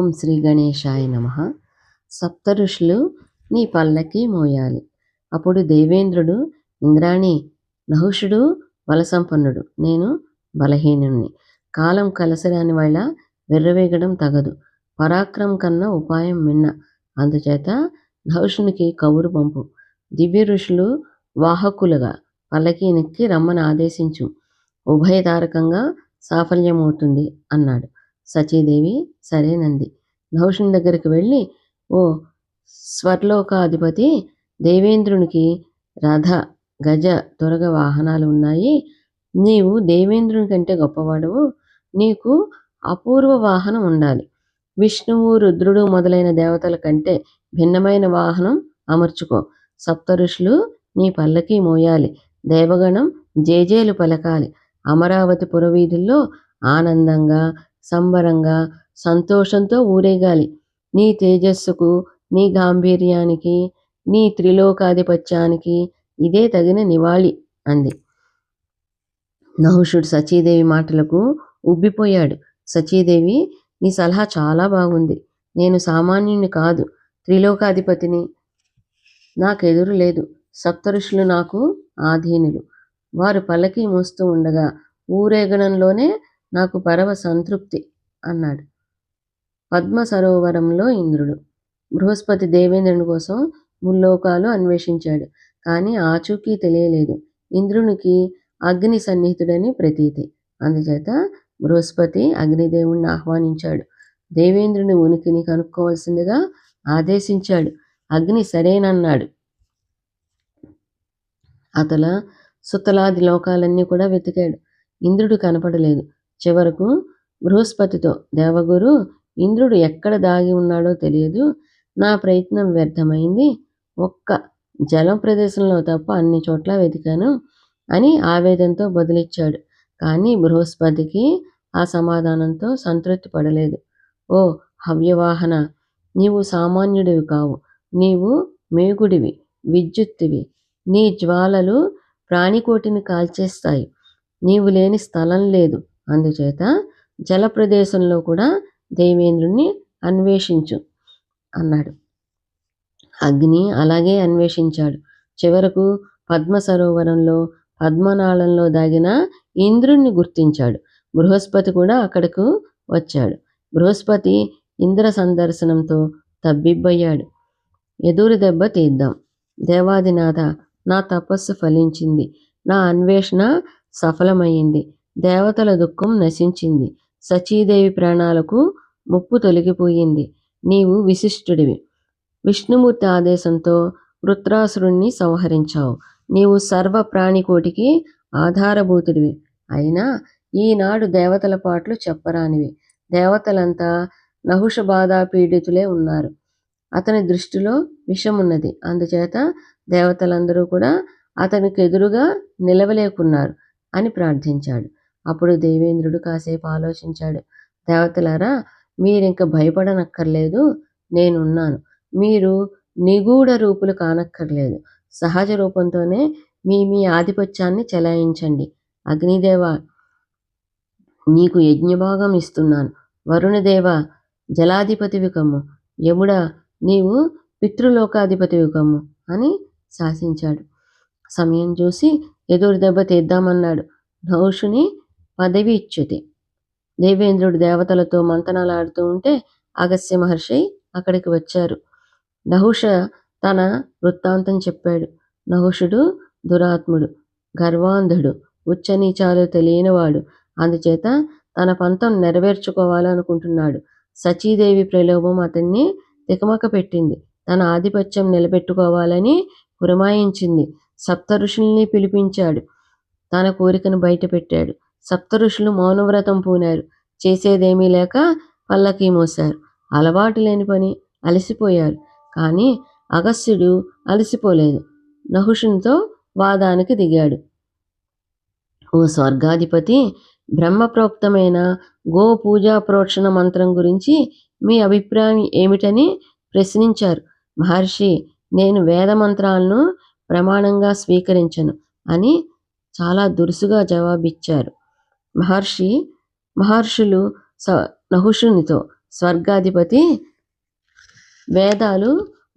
ఓం శ్రీ గణేశాయ నమ. సప్త ఋషులు నీ పల్లకి మోయాలి. అప్పుడు దేవేంద్రుడు ఇంద్రాణి నహుషుడు బలసంపన్నుడు. నేను బలహీనుణ్ణి. కాలం కలసరాని వాళ్ళ వెర్రవేగడం తగదు. పరాక్రమం కన్నా ఉపాయం మిన్న. అందుచేత నహుషునికి కబురు పంపు. దివ్య ఋషులు వాహకులుగా పల్లకి నెక్కి రమ్మని ఆదేశించు. ఉభయతారకంగా సాఫల్యమవుతుంది అన్నాడు. సచీదేవి సరేనంది. నహుషుని దగ్గరికి వెళ్ళి ఓ స్వర్లోకాధిపతి దేవేంద్రునికి రథ గజ త్వరగ వాహనాలు ఉన్నాయి. నీవు దేవేంద్రుని కంటే గొప్పవాడవు. నీకు అపూర్వ వాహనం ఉండాలి. విష్ణువు రుద్రుడు మొదలైన దేవతల కంటే భిన్నమైన వాహనం అమర్చుకో. సప్త ఋషులు నీ పల్లకి మోయాలి. దేవగణం జేజేలు పలకాలి. అమరావతి పురవీధుల్లో ఆనందంగా సంబరంగా సంతోషంతో ఊరేగాలి. నీ తేజస్సుకు నీ గాంభీర్యానికి నీ త్రిలోకాధిపత్యానికి ఇదే తగిన నివాళి అంది. నహుషుడు సచీదేవి మాటలకు ఉబ్బిపోయాడు. సచీదేవి నీ సలహా చాలా బాగుంది. నేను సామాన్యుని కాదు. త్రిలోకాధిపతిని నాకెదురు లేదు. సప్తఋషులు నాకు ఆధీనులు. వారు పలకి మోస్తూ ఉండగా ఊరేగడంలోనే నాకు పరమ సంతృప్తి అన్నాడు. పద్మ సరోవరంలో ఇంద్రుడు. బృహస్పతి దేవేంద్రుని కోసం ముల్లోకాలు అన్వేషించాడు. కానీ ఆచూకీ తెలియలేదు. ఇంద్రునికి అగ్ని సన్నిహితుడని ప్రతీతి. అందుచేత బృహస్పతి అగ్నిదేవుణ్ణి ఆహ్వానించాడు. దేవేంద్రుని ఉనికిని కనుక్కోవలసిందిగా ఆదేశించాడు. అగ్ని సరేనన్నాడు. అతల సుతలాది లోకాలన్నీ కూడా వెతికాడు. ఇంద్రుడు కనపడలేదు. చివరకు బృహస్పతితో దేవగురు ఇంద్రుడు ఎక్కడ దాగి ఉన్నాడో తెలియదు. నా ప్రయత్నం వ్యర్థమైంది. ఒక్క జలం ప్రదేశంలో తప్ప అన్ని చోట్ల వెతికాను అని ఆవేదనతో బదిలిచ్చాడు. కానీ బృహస్పతికి ఆ సమాధానంతో సంతృప్తి పడలేదు. ఓ హవ్యవాహన నీవు సామాన్యుడివి కావు. నీవు మేగుడివి విద్యుత్తువి. నీ జ్వాలలు ప్రాణికోటిని కాల్చేస్తాయి. నీవు లేని స్థలం లేదు. అందుచేత జల ప్రదేశంలో కూడా దేవేంద్రుణ్ణి అన్వేషించు అన్నాడు. అగ్ని అలాగే అన్వేషించాడు. చివరకు పద్మ సరోవరంలో పద్మనాళంలో దాగిన ఇంద్రుణ్ణి గుర్తించాడు. బృహస్పతి కూడా అక్కడకు వచ్చాడు. బృహస్పతి ఇంద్ర సందర్శనంతో తబ్బిబ్బయ్యాడు. ఎదురు దెబ్బ తీద్దాం. దేవాదినాథ నా తపస్సు ఫలించింది. నా అన్వేషణ సఫలమైంది. దేవతల దుఃఖం నశించింది. సచీదేవి ప్రాణాలకు ముప్పు తొలగిపోయింది. నీవు విశిష్టుడివి. విష్ణుమూర్తి ఆదేశంతో వృత్రాసురుణ్ణి సంహరించావు. నీవు సర్వ ప్రాణికోటికి ఆధారభూతుడివి. అయినా ఈనాడు దేవతల పాటలు చెప్పరానివి. దేవతలంతా నహుష బాధా పీడితులే ఉన్నారు. అతని దృష్టిలో విషమున్నది. అందుచేత దేవతలందరూ కూడా అతనికి ఎదురుగా నిలవలేకున్నారు అని ప్రార్థించాడు. అప్పుడు దేవేంద్రుడు కాసేపు ఆలోచించాడు. దేవతలారా మీరింక భయపడనక్కర్లేదు నేనున్నాను. మీరు నిగూఢ రూపులు కానక్కర్లేదు. సహజ రూపంతోనే మీ మీ ఆధిపత్యాన్ని చెలాయించండి. అగ్నిదేవ నీకు యజ్ఞభాగం ఇస్తున్నాను. వరుణదేవ జలాధిపతివి కమ్ము యముడ నీవు పితృలోకాధిపతివి కమ్ము అని శాసించాడు. సమయం చూసి ఎదురు దెబ్బ తీద్దామన్నాడు. నౌషుని పదవి ఇచ్చుతి దేవేంద్రుడు దేవతలతో మంతనాలాడుతూ ఉంటే అగస్య మహర్షి అక్కడికి వచ్చారు. నహుష తన వృత్తాంతం చెప్పాడు. నహుషుడు దురాత్ముడు గర్వాంధుడు ఉచ్చనీచాలు తెలియనివాడు. అందుచేత తన పంతం నెరవేర్చుకోవాలనుకుంటున్నాడు. సచీదేవి ప్రలోభం అతన్ని తికమక పెట్టింది. తన ఆధిపత్యం నిలబెట్టుకోవాలని పురమాయించింది. సప్త ఋషుల్ని పిలిపించాడు. తన కోరికను బయటపెట్టాడు. సప్త ఋషులు మౌనవ్రతం పూనారు. చేసేదేమీ లేక పల్లకీ మోశారు. అలవాటు లేని పని అలసిపోయారు. కానీ అగస్త్యుడు అలసిపోలేదు. నహుషునితో వాదానికి దిగాడు. ఓ స్వర్గాధిపతి బ్రహ్మప్రోక్తమైన గో పూజా ప్రోక్షణ మంత్రం గురించి మీ అభిప్రాయం ఏమిటని ప్రశ్నించారు. మహర్షి నేను వేద మంత్రాలను ప్రమాణంగా స్వీకరించను అని చాలా దురుసుగా జవాబిచ్చారు. మహర్షి మహర్షులు స నహుషునితో స్వర్గాధిపతి వేదాలు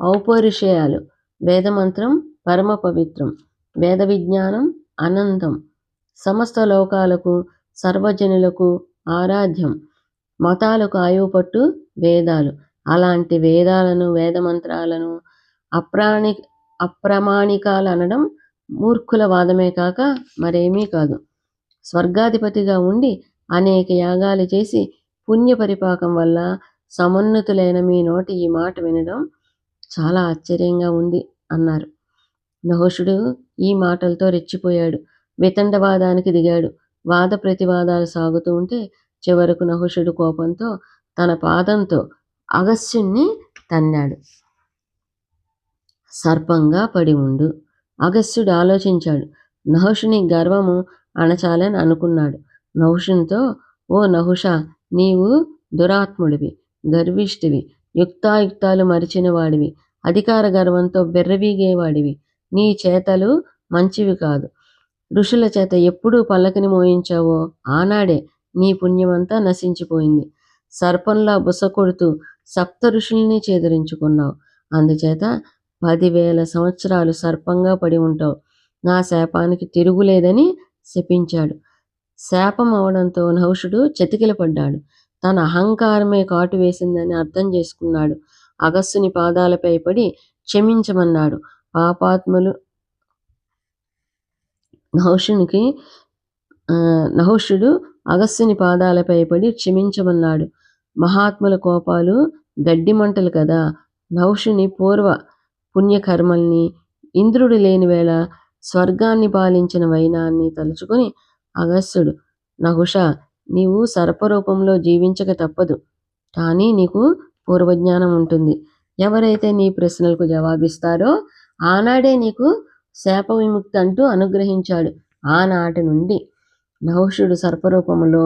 ఔపరిషయాలు వేదమంత్రం పరమ పవిత్రం వేద విజ్ఞానం అనంతం సమస్త లోకాలకు సర్వజనులకు ఆరాధ్యం మతాలకు ఆయువుపట్టు వేదాలు. అలాంటి వేదాలను వేదమంత్రాలను అప్రాణి అప్రమాణికాలు అనడం మూర్ఖుల వాదమే కాక మరేమీ కాదు. స్వర్గాధిపతిగా ఉండి అనేక యాగాలు చేసి పుణ్య పరిపాకం వల్ల సమున్నతులైన మీ నోటి ఈ మాట వినడం చాలా ఆశ్చర్యంగా ఉంది అన్నారు. నహుషుడు ఈ మాటలతో రెచ్చిపోయాడు. వితండవాదానికి దిగాడు. వాద ప్రతివాదాలు సాగుతూ ఉంటే చివరకు నహుషుడు కోపంతో తన పాదంతో అగస్యుణ్ణి తన్నాడు. సర్పంగా పడి ఉండు. అగస్యుడు ఆలోచించాడు. నహుషుని గర్వము అణచాలని అనుకున్నాడు. నహుషునితో ఓ నహుష నీవు దురాత్ముడివి గర్విష్టివి యుక్తాయుక్తాలు మరిచిన వాడివి అధికార గర్వంతో బెర్రవీగేవాడివి నీ చేతలు మంచివి కాదు. ఋషుల చేత ఎప్పుడు పల్లకిని మోయించావో ఆనాడే నీ పుణ్యమంతా నశించిపోయింది. సర్పంలా బుస కొడుతూ సప్త ఋషుల్ని చేదరించుకున్నావు. అందుచేత పదివేల సంవత్సరాలు సర్పంగా పడి ఉంటావు. నా శాపానికి తిరుగులేదని శపించాడు. శాపం అవడంతో నహుషుడు చతికిలపడ్డాడు. తన అహంకారమే కాటు వేసిందని అర్థం చేసుకున్నాడు. అగస్సుని పాదాలపై పడి క్షమించమన్నాడు. పాపాత్ములు నహుషునికి ఆ, నహుషుడు అగస్సుని పాదాలపై పడి క్షమించమన్నాడు. మహాత్ముల కోపాలు గడ్డి మంటలు కదా. నహుషుని పూర్వ పుణ్యకర్మల్ని ఇంద్రుడు లేని వేళ స్వర్గాన్ని పాలించిన వైనాన్ని తలుచుకొని అగస్త్యుడు నహుష నీవు సర్పరూపంలో జీవించక తప్పదు కానీ నీకు పూర్వజ్ఞానం ఉంటుంది. ఎవరైతే నీ ప్రశ్నలకు జవాబిస్తారో ఆనాడే నీకు శాప విముక్తి అంటూ అనుగ్రహించాడు. ఆనాటి నుండి నహుషుడు సర్పరూపములో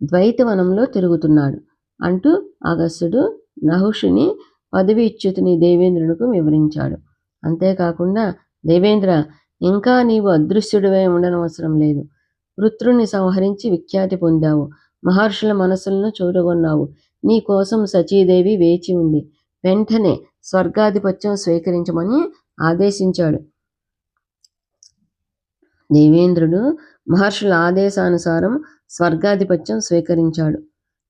ద్వైతవనంలో తిరుగుతున్నాడు అంటూ అగస్త్యుడు నహుషుని పదవి పదవీచ్యుతిని దేవేంద్రునికి వివరించాడు. అంతేకాకుండా దేవేంద్ర ఇంకా నీవు అదృశ్యుడివై ఉండనవసరం లేదు. వృత్రుని సంహరించి విఖ్యాతి పొందావు. మహర్షుల మనసులను చూరగొన్నావు నీ కోసం సచీదేవి వేచి ఉంది. వెంటనే స్వర్గాధిపత్యం స్వీకరించమని ఆదేశించాడు. దేవేంద్రుడు మహర్షుల ఆదేశానుసారం స్వర్గాధిపత్యం స్వీకరించాడు.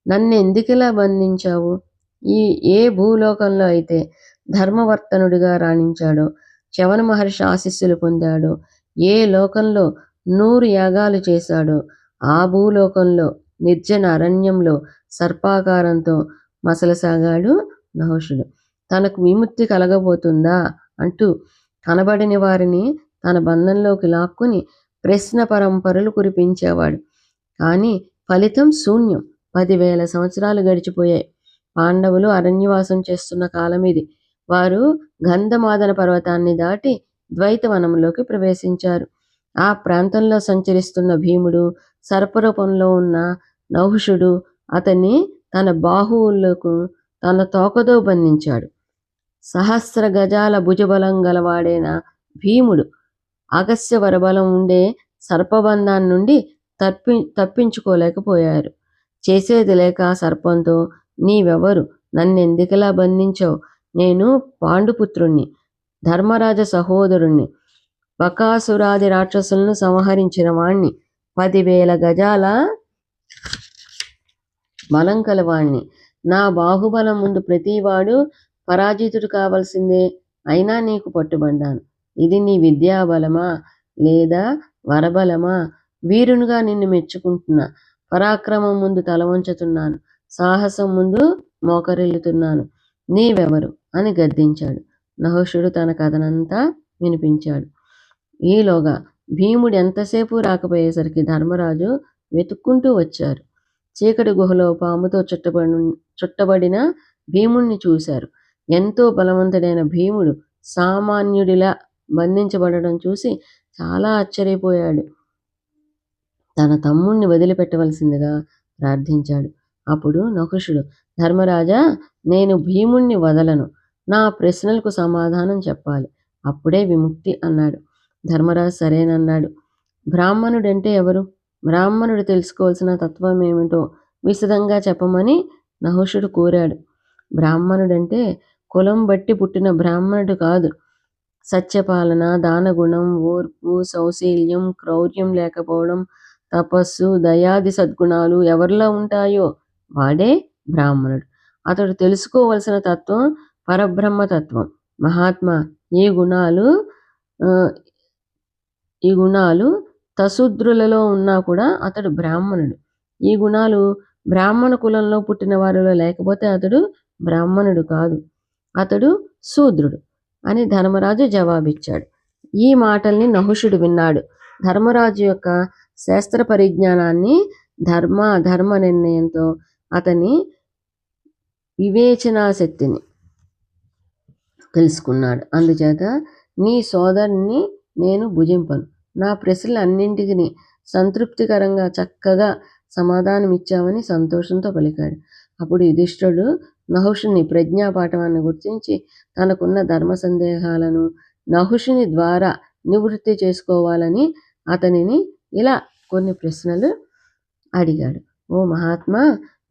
నన్ను ఎందుకిలా బంధించావు? ఈ ఏ భూలోకంలో అయితే ధర్మవర్తనుడిగా రాణించాడో చవన మహర్షి ఆశీస్సులు పొందాడు. ఏ లోకంలో నూరు యాగాలు చేశాడో ఆ భూలోకంలో నిర్జన అరణ్యంలో సర్పాకారంతో మసలసాగాడు నహుషుడు. తనకు విముక్తి కలగబోతుందా అంటూ కనబడిన వారిని తన బంధంలోకి లాక్కుని ప్రశ్న పరంపరలు కురిపించేవాడు. కానీ ఫలితం శూన్యం. పదివేల సంవత్సరాలు గడిచిపోయాయి. పాండవులు అరణ్యవాసం చేస్తున్న కాలం ఇది వారు గంధమాదన పర్వతాన్ని దాటి ద్వైతవనంలోకి ప్రవేశించారు. ఆ ప్రాంతంలో సంచరిస్తున్న భీముడు సర్పరూపంలో ఉన్న నహుషుడు అతన్ని తన బాహువులకు తన తోకతో బంధించాడు. సహస్ర గజాల భుజబలం గలవాడైన భీముడు అగస్య వరబలం ఉండే సర్పబంధాన్ని నుండి తప్పి తప్పించుకోలేకపోయారు. చేసేది లేక సర్పంతో నీవెవరు? నన్నెందుకులా బంధించావు? నేను పాండుపుత్రుణ్ణి ధర్మరాజ సహోదరుణ్ణి బకాసురాది రాక్షసులను సంహరించిన వాణ్ణి పదివేల గజాల బలం కలవాణ్ణి. నా బాహుబలం ముందు ప్రతివాడు పరాజితుడు కావలసిందే అయినా నీకు పట్టుబడ్డాను. ఇది నీ విద్యాబలమా లేదా వరబలమా? వీరునిగా నిన్ను మెచ్చుకుంటున్నా. పరాక్రమం ముందు తల వంచుతున్నాను సాహసం ముందు మోకరిల్లుతున్నాను. నీవెవరు? అని గద్దించాడు. నహుషుడు తన కథనంతా వినిపించాడు. ఈలోగా భీముడు ఎంతసేపు రాకపోయేసరికి ధర్మరాజు వెతుక్కుంటూ వచ్చారు. చీకటి గుహలో పాముతో చుట్టబడి చుట్టబడిన భీముణ్ణి చూశారు. ఎంతో బలవంతుడైన భీముడు సామాన్యుడిలా బంధించబడడం చూసి చాలా ఆశ్చర్యపోయాడు. తన తమ్ముణ్ణి వదిలిపెట్టవలసిందిగా ప్రార్థించాడు. అప్పుడు నకుషుడు ధర్మరాజా నేను భీముణ్ణి వదలను. నా ప్రశ్నలకు సమాధానం చెప్పాలి. అప్పుడే విముక్తి అన్నాడు. ధర్మరాజు సరేనన్నాడు. బ్రాహ్మణుడంటే ఎవరు? బ్రాహ్మణుడు తెలుసుకోవాల్సిన తత్వం ఏమిటో విశదంగా చెప్పమని నహుషుడు కోరాడు. బ్రాహ్మణుడంటే కులం బట్టి పుట్టిన బ్రాహ్మణుడు కాదు. సత్యపాలన దానగుణం ఓర్పు సౌశీల్యం క్రౌర్యం లేకపోవడం తపస్సు దయాది సద్గుణాలు ఎవరిలో ఉంటాయో వాడే బ్రాహ్మణుడు. అతడు తెలుసుకోవలసిన తత్వం పరబ్రహ్మ తత్వం. మహాత్మా ఈ గుణాలు ఈ గుణాలు తశూద్రులలో ఉన్నా కూడా అతడు బ్రాహ్మణుడు. ఈ గుణాలు బ్రాహ్మణ కులంలో పుట్టిన వారిలో లేకపోతే అతడు బ్రాహ్మణుడు కాదు. అతడు శూద్రుడు అని ధర్మరాజు జవాబిచ్చాడు. ఈ మాటల్ని నహుషుడు విన్నాడు. ధర్మరాజు యొక్క శాస్త్ర పరిజ్ఞానాన్ని ధర్మ ధర్మ నిర్ణయంతో అతని వివేచనా శక్తిని తెలుసుకున్నాడు. అందుచేత నీ సోదరుని నేను భుజింపను. నా ప్రశ్నలన్నింటికి సంతృప్తికరంగా చక్కగా సమాధానం ఇచ్చామని సంతోషంతో పలికాడు. అప్పుడు యుధిష్ఠుడు నహుషుని ప్రజ్ఞాపాఠవాన్ని గుర్తించి తనకున్న ధర్మ సందేహాలను నహుషుని ద్వారా నివృత్తి చేసుకోవాలని అతనిని ఇలా కొన్ని ప్రశ్నలు అడిగాడు. ఓ మహాత్మా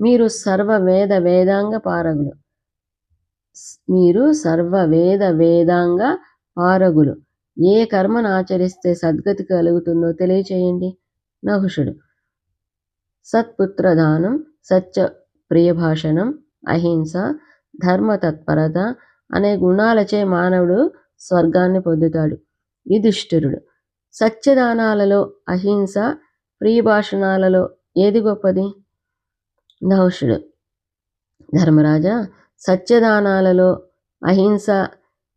మీరు సర్వ వేద వేదాంగ పారగులు. మీరు సర్వ వేద వేదాంగ పారగులు. ఏ కర్మను ఆచరిస్తే సద్గతి కలుగుతుందో తెలియచేయండి. నహుషుడు. సత్పుత్రదానం సత్య ప్రియభాషణం అహింస ధర్మ తత్పరత అనే గుణాలచే మానవుడు స్వర్గాన్ని పొందుతాడు. యుధిష్ఠిరుడు. సత్యదానాలలో అహింస ప్రియభాషణాలలో ఏది గొప్పది? ధౌషుడు ధర్మరాజా సత్యదానాలలో అహింస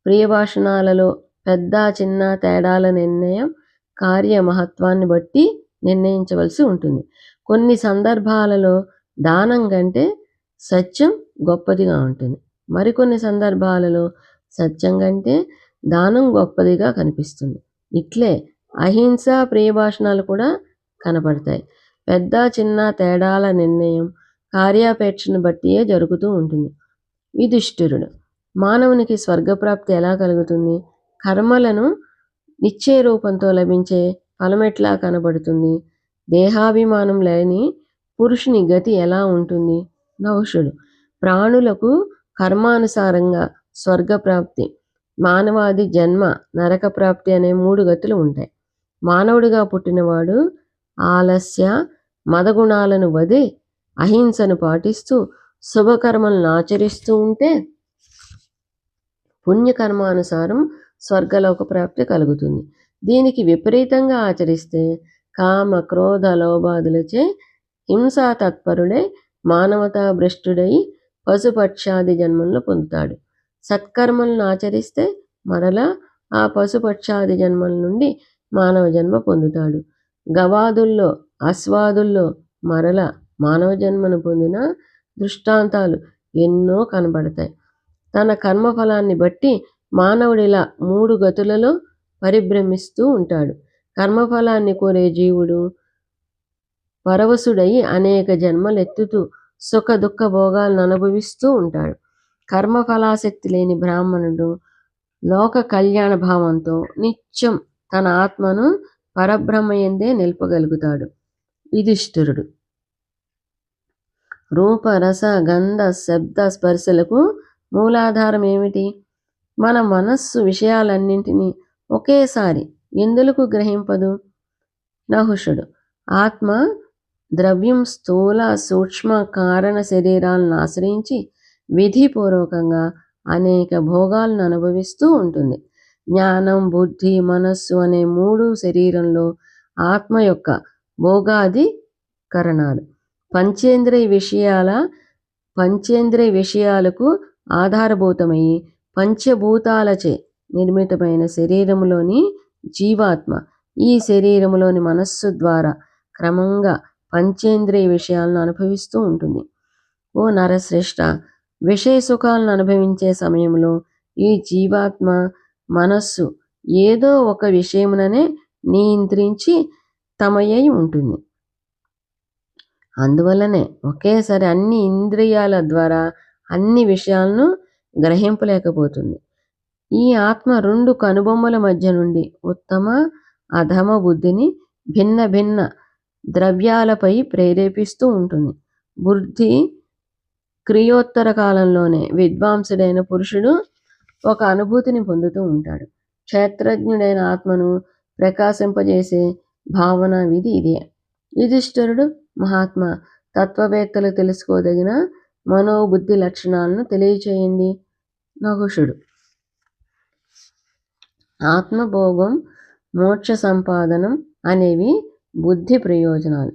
ప్రియభాషణాలలో పెద్ద చిన్న తేడాల నిర్ణయం కార్య మహత్వాన్ని బట్టి నిర్ణయించవలసి ఉంటుంది. కొన్ని సందర్భాలలో దానం కంటే సత్యం గొప్పదిగా ఉంటుంది. మరికొన్ని సందర్భాలలో సత్యం కంటే దానం గొప్పదిగా కనిపిస్తుంది. ఇట్లే అహింస ప్రియభాషణాలు కూడా కనపడతాయి. పెద్ద చిన్న తేడాల నిర్ణయం కార్యాపేక్షను బట్టియే జరుగుతూ ఉంటుంది. యుధిష్ఠిరుడు మానవునికి స్వర్గప్రాప్తి ఎలా కలుగుతుంది? కర్మలను నిశ్చయ రూపంతో లభించే ఫలమెట్లా కనబడుతుంది? దేహాభిమానం లేని పురుషుని గతి ఎలా ఉంటుంది? నౌషుడు ప్రాణులకు కర్మానుసారంగా స్వర్గప్రాప్తి మానవాది జన్మ నరక ప్రాప్తి అనే మూడు గతులు ఉంటాయి. మానవుడిగా పుట్టినవాడు ఆలస్య మదగుణాలను వది అహింసను పాటిస్తూ శుభకర్మలను ఆచరిస్తూ ఉంటే పుణ్యకర్మానుసారం స్వర్గలోక ప్రాప్తి కలుగుతుంది. దీనికి విపరీతంగా ఆచరిస్తే కామ క్రోధ లోబాదులచే హింసా తత్పరుడై మానవతా భ్రష్టుడై పశుపక్షాది జన్మలను పొందుతాడు. సత్కర్మలను ఆచరిస్తే మరలా ఆ పశుపక్షాది జన్మల నుండి మానవ జన్మ పొందుతాడు. గవాదుల్లో అశ్వాదుల్లో మరల మానవ జన్మను పొందిన దృష్టాంతాలు ఎన్నో కనబడతాయి. తన కర్మఫలాన్ని బట్టి మానవుడిలా మూడు గతులలో పరిభ్రమిస్తూ ఉంటాడు. కర్మఫలాన్ని కోరే జీవుడు పరవశుడై అనేక జన్మలెత్తుతూ సుఖ దుఃఖ భోగాలను అనుభవిస్తూ ఉంటాడు. కర్మఫలాసక్తి లేని బ్రాహ్మణుడు లోక కళ్యాణ భావంతో నిత్యం తన ఆత్మను పరబ్రహ్మయందే నిలపగలుగుతాడు. యుధిష్ఠిరుడు రూప రస గంధ శబ్ద స్పర్శలకు మూలాధారం ఏమిటి? మన మనస్సు విషయాలన్నింటినీ ఒకేసారి ఎందులకు గ్రహింపదు? నహుషుడు ఆత్మ ద్రవ్యం స్థూల సూక్ష్మ కారణ శరీరాలను ఆశ్రయించి విధిపూర్వకంగా అనేక భోగాలను అనుభవిస్తూ ఉంటుంది. జ్ఞానం బుద్ధి మనస్సు అనే మూడు శరీరంలో ఆత్మ యొక్క భోగాది కరణాలు పంచేంద్రియ విషయాల పంచేంద్రియ విషయాలకు ఆధారభూతమై పంచభూతాలచే నిర్మితమైన శరీరములోని జీవాత్మ. ఈ శరీరములోని మనస్సు ద్వారా క్రమంగా పంచేంద్రియ విషయాలను అనుభవిస్తూ ఉంటుంది. ఓ నరశ్రేష్ఠ విషయ సుఖాలను అనుభవించే సమయంలో ఈ జీవాత్మ మనస్సు ఏదో ఒక విషయముననే నియంత్రించి తమయ్యై ఉంటుంది. అందువల్లనే ఒకేసారి అన్ని ఇంద్రియాల ద్వారా అన్ని విషయాలను గ్రహింపలేకపోతుంది. ఈ ఆత్మ రెండు కనుబొమ్మల మధ్య నుండి ఉత్తమ అధమ బుద్ధిని భిన్న భిన్న ద్రవ్యాలపై ప్రేరేపిస్తూ ఉంటుంది. బుద్ధి క్రియోత్తర కాలంలోనే విద్వాంసుడైన పురుషుడు ఒక అనుభూతిని పొందుతూ ఉంటాడు. క్షేత్రజ్ఞుడైన ఆత్మను ప్రకాశింపజేసే భావన విధి ఇదే. యుధిష్ఠరుడు మహాత్మ తత్వవేత్తలు తెలుసుకోదగిన మనోబుద్ధి లక్షణాలను తెలియచేయండి. నహుషుడు ఆత్మభోగం మోక్ష సంపాదనం అనేవి బుద్ధి ప్రయోజనాలు.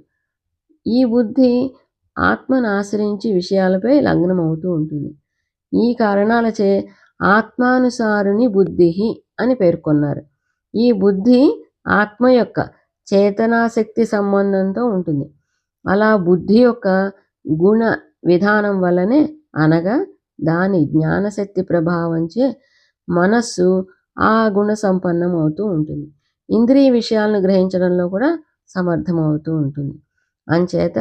ఈ బుద్ధి ఆత్మను ఆశ్రయించి విషయాలపై లగ్నం అవుతూ ఉంటుంది. ఈ కారణాలచే ఆత్మానుసారుని బుద్ధి అని పేర్కొన్నారు. ఈ బుద్ధి ఆత్మ యొక్క చేతనాశక్తి సంబంధంతో ఉంటుంది. అలా బుద్ధి యొక్క గుణ విధానం వల్లనే అనగా దాని జ్ఞానశక్తి ప్రభావంచే మనస్సు ఆ గుణ సంపన్నం అవుతూ ఉంటుంది. ఇంద్రియ విషయాలను గ్రహించడంలో కూడా సమర్థమవుతూ ఉంటుంది. అంచేత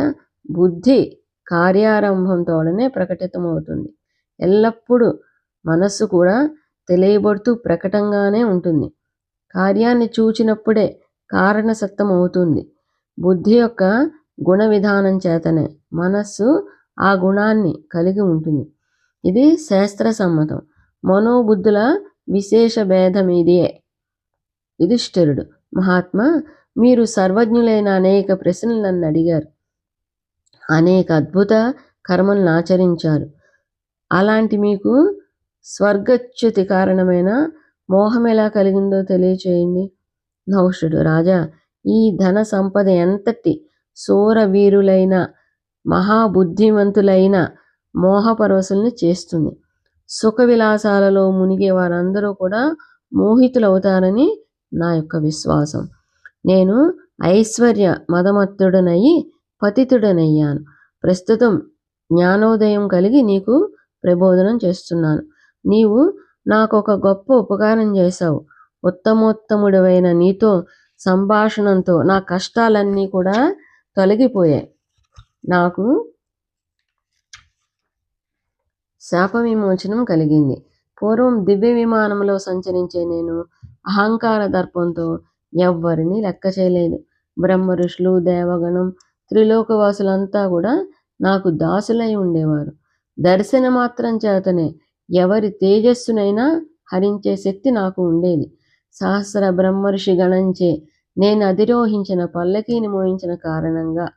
బుద్ధి కార్యారంభంతోడనే ప్రకటితమవుతుంది. ఎల్లప్పుడూ మనస్సు కూడా తెలియబడుతూ ప్రకటంగానే ఉంటుంది. కార్యాన్ని చూచినప్పుడే కారణసత్తం అవుతుంది బుద్ధి యొక్క గుణ విధానం చేతనే మనస్సు ఆ గుణాన్ని కలిగి ఉంటుంది. ఇది శాస్త్ర సమ్మతం మనోబుద్ధుల విశేష భేదం ఇదే యుధిష్ఠిరుడు. మహాత్మా మీరు సర్వజ్ఞులైన అనేక ప్రశ్నలు నన్ను అడిగారు. అనేక అద్భుత కర్మలను ఆచరించారు. అలాంటి మీకు స్వర్గచ్యుతి కారణమైన మోహం ఎలా కలిగిందో తెలియచేయండి. నౌషుడు రాజా ఈ ధన సంపద ఎంతటి? వీరులైన మహాబుద్ధిమంతులైన మోహపరవశుల్ని చేస్తుంది. సుఖ విలాసాలలో మునిగే వారందరూ కూడా మోహితులవుతారని నా యొక్క విశ్వాసం. నేను ఐశ్వర్య మదమత్తుడనయ్యి పతితుడనయ్యాను. ప్రస్తుతం జ్ఞానోదయం కలిగి నీకు ప్రబోధనం చేస్తున్నాను. నీవు నాకు ఒక గొప్ప ఉపకారం చేశావు. ఉత్తమోత్తముడవైన నీతో సంభాషణంతో నా కష్టాలన్నీ కూడా తొలగిపోయాయి. నాకు శాప విమోచనం కలిగింది. పూర్వం దివ్య విమానంలో సంచరించే నేను అహంకార దర్పంతో ఎవ్వరిని లెక్క చేయలేదు. బ్రహ్మ ఋషులు దేవగణం త్రిలోకవాసులంతా కూడా నాకు దాసులై ఉండేవారు. దర్శన మాత్రం చేతనే ఎవరి తేజస్సునైనా హరించే శక్తి నాకు ఉండేది. సహస్ర బ్రహ్మర్షి గణంచే నేను అధిరోహించిన పల్లకీని మోయించిన కారణంగా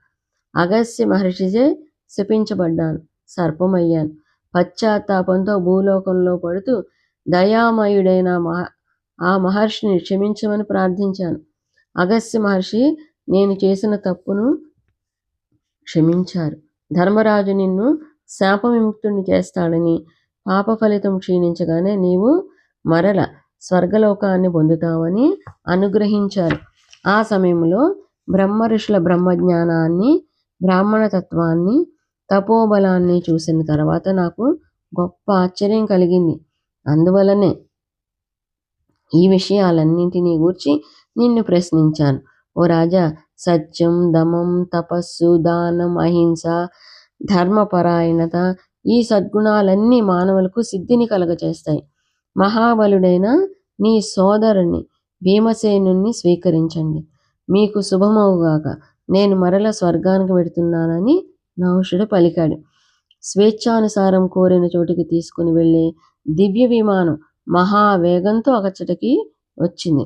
అగస్య మహర్షిచే శపించబడ్డాను. సర్పమయ్యాను. పశ్చాత్తాపంతో భూలోకంలో పడుతూ దయామయుడైన మహ ఆ మహర్షిని క్షమించమని ప్రార్థించాను. అగస్య మహర్షి నేను చేసిన తప్పును క్షమించారు. ధర్మరాజు నిన్ను శాప విముక్తుడిని చేస్తాడని పాప ఫలితం క్షీణించగానే నీవు మరల స్వర్గలోకాన్ని పొందుతావని అనుగ్రహించారు. ఆ సమయంలో బ్రహ్మ ఋషుల బ్రహ్మజ్ఞానాన్ని బ్రాహ్మణ తత్వాన్ని తపోబలాన్ని చూసిన తర్వాత నాకు గొప్ప ఆశ్చర్యం కలిగింది. అందువలనే ఈ విషయాలన్నింటినీ గూర్చి నిన్ను ప్రశ్నించాను. ఓ రాజా సత్యం దమం తపస్సు దానం అహింస ధర్మపరాయణత ఈ సద్గుణాలన్నీ మానవులకు సిద్ధిని కలగచేస్తాయి మహాబలుడైన నీ సోదరుని భీమసేనుణ్ణి స్వీకరించండి. మీకు శుభమవుగాక. నేను మరల స్వర్గానికి పెడుతున్నానని నహుషుడు పలికాడు. స్వేచ్ఛానుసారం కోరిన చోటికి తీసుకుని వెళ్ళే దివ్య విమానం మహావేగంతో అగచ్చటికి వచ్చింది.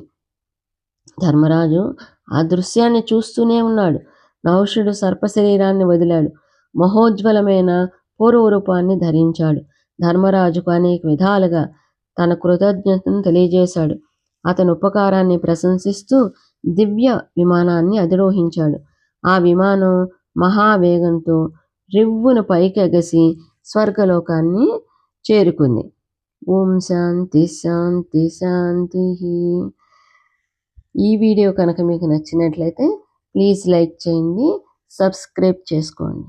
ధర్మరాజు ఆ దృశ్యాన్ని చూస్తూనే ఉన్నాడు. నహుషుడు సర్పశరీరాన్ని వదిలాడు. మహోజ్వలమైన పూర్వరూపాన్ని ధరించాడు. ధర్మరాజుకు అనేక విధాలుగా తన కృతజ్ఞతను తెలియజేశాడు. అతని ఉపకారాన్ని ప్రశంసిస్తూ దివ్య విమానాన్ని అధిరోహించాడు. ఆ విమానం మహావేగంతో రివ్వును పైకి ఎగసి స్వర్గలోకాన్ని చేరుకుంది. ఓం శాంతి శాంతి శాంతి. ఈ వీడియో కనుక మీకు నచ్చినట్లయితే ప్లీజ్ లైక్ చేయండి సబ్స్క్రైబ్ చేసుకోండి.